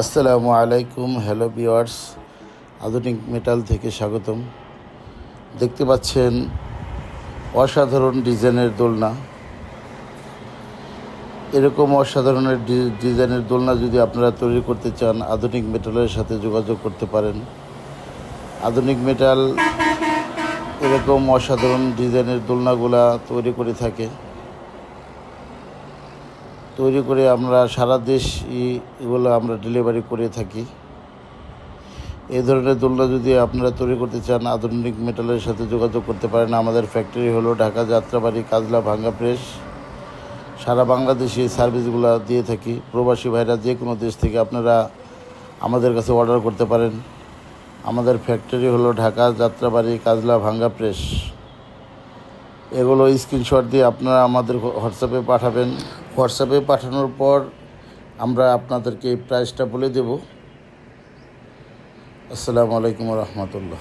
আসসালামু আলাইকুম, হ্যালো বিওয়ার্স আধুনিক মেটাল থেকে স্বাগতম। দেখতে পাচ্ছেন অসাধারণ ডিজাইনের দোলনা। এরকম অসাধারণের ডিজাইনের দোলনা যদি আপনারা তৈরি করতে চান, আধুনিক মেটালের সাথে যোগাযোগ করতে পারেন। আধুনিক মেটাল এরকম অসাধারণ ডিজাইনের দোলনাগুলা তৈরি করে থাকে। তৈরি করে আমরা সারা দেশ এগুলো আমরা ডেলিভারি করে থাকি। এই ধরনের দোলনা যদি আপনারা তৈরি করতে চান, আধুনিক মেটালের সাথে যোগাযোগ করতে পারেন। আমাদের ফ্যাক্টরি হলো ঢাকা, যাত্রাবাড়ি, কাজলা, ভাঙ্গা প্রেস সারা বাংলাদেশে এই সার্ভিসগুলো দিয়ে থাকি। প্রবাসী ভাইরা যে কোনো দেশ থেকে আপনারা আমাদের কাছে অর্ডার করতে পারেন। আমাদের ফ্যাক্টরি হলো ঢাকা, যাত্রাবাড়ি, কাজলা, ভাঙ্গা প্রেস এগুলো স্ক্রিনশট দিয়ে আপনারা আমাদের হোয়াটসঅ্যাপে পাঠাবেন। হোয়াটসঅ্যাপে পাঠানোর পর আমরা আপনাদেরকে প্রাইসটা বলে দেব। আসসালামু আলাইকুম রহমতুল্লাহ।